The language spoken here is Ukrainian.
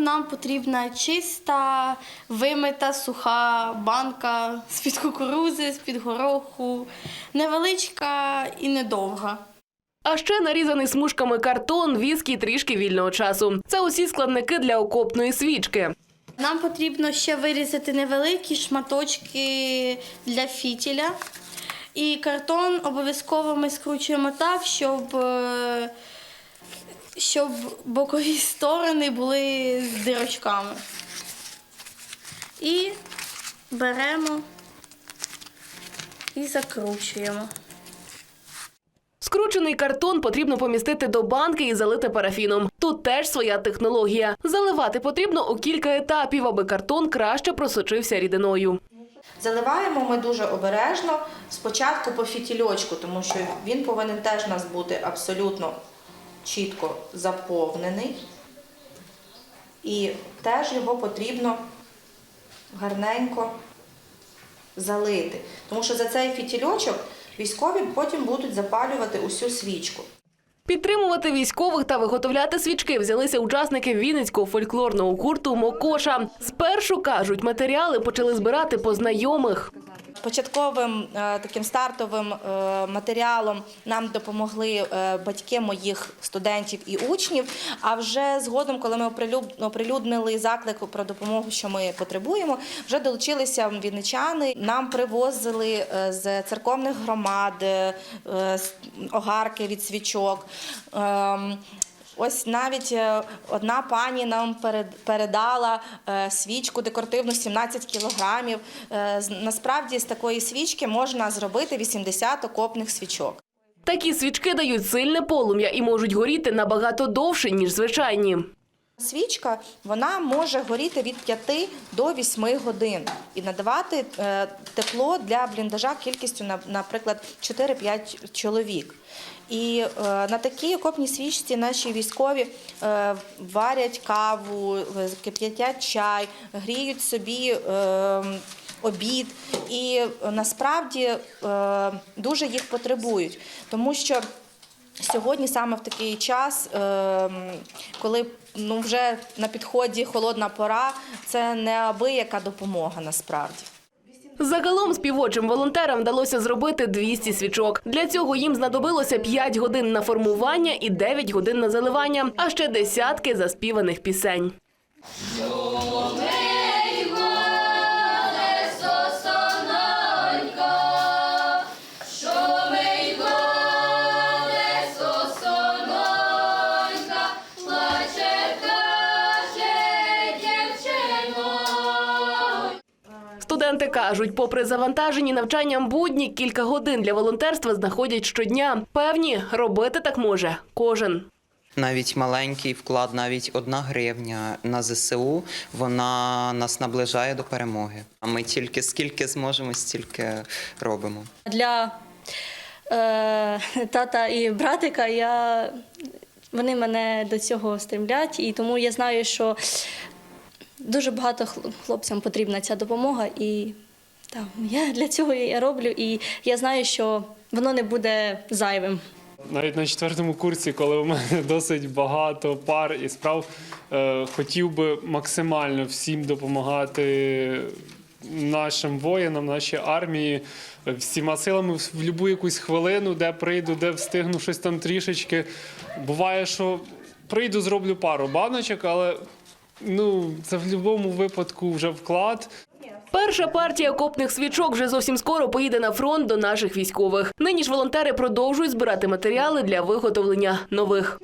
Нам потрібна чиста, вимита, суха банка з-під кукурузи, з-під гороху, невеличка і недовга. А ще нарізаний смужками картон, віскі, трішки вільного часу. Це усі складники для окопної свічки. Нам потрібно ще вирізати невеликі шматочки для фітіля. І картон обов'язково ми скручуємо так, щоб, е, щоб бокові сторони були з дирочками. І беремо і закручуємо. Скручений картон потрібно помістити до банки і залити парафіном. Тут теж своя технологія. Заливати потрібно у кілька етапів, аби картон краще просочився рідиною. Заливаємо ми дуже обережно, спочатку по фітільочку, тому що він повинен теж у нас бути абсолютно чітко заповнений. І теж його потрібно гарненько залити. Тому що за цей фітільочок військові потім будуть запалювати усю свічку. Підтримувати військових та виготовляти свічки взялися учасники Вінницького фольклорного гурту Мокоша. Спершу кажуть, матеріали почали збирати по знайомих. Початковим е, таким стартовим е, матеріалом нам допомогли е, батьки моїх студентів і учнів. А вже згодом, коли ми оприлюд- оприлюднили заклик про допомогу, що ми потребуємо, вже долучилися вінничани. Нам привозили з церковних громад огарки від свічок. Ось навіть е, одна пані нам передала е, свічку декоративну 17 кілограмів. Е, Насправді з такої свічки можна зробити 80 окопних свічок. Такі свічки дають сильне полум'я і можуть горіти набагато довше, ніж звичайні. Свічка вона може горіти від 5 до 8 годин і надавати е, тепло для бліндажа кількістю, на- наприклад, 4-5 чоловік. І е, на такій окопній свічці наші військові е, варять каву, кип'ятять чай, гріють собі. Обід і насправді дуже їх потребують, тому що Сьогодні саме в такий час, ем, коли ну вже на підході холодна пора, це неабияка допомога насправді. Загалом співочим волонтерам вдалося зробити 200 свічок. Для цього їм знадобилося 5 годин на формування і 9 годин на заливання, а ще десятки заспіваних пісень. Студенти кажуть, попри завантажені навчанням будні, кілька годин для волонтерства знаходять щодня. Певні, робити так може кожен. Навіть маленький вклад, навіть одна гривня на ЗСУ, вона нас наближає до перемоги. А ми тільки скільки зможемо, стільки робимо. Для е, тата і братика я, вони мене до цього стремлять, і тому я знаю, що дуже багато хл- хлопцям потрібна ця допомога. І так, я для цього і роблю, і я знаю, що воно не буде зайвим. Навіть на четвертому курсі, коли у мене досить багато пар і справ, е, хотів би максимально всім допомагати нашим воїнам, нашій армії, всіма силами в будь-яку якусь хвилину, де прийду, де встигну щось там трішечки. Буває, що прийду, зроблю пару баночок, але ну, це в будь-якому випадку вже вклад. Перша партія копних свічок вже зовсім скоро поїде на фронт до наших військових. Нині ж волонтери продовжують збирати матеріали для виготовлення нових.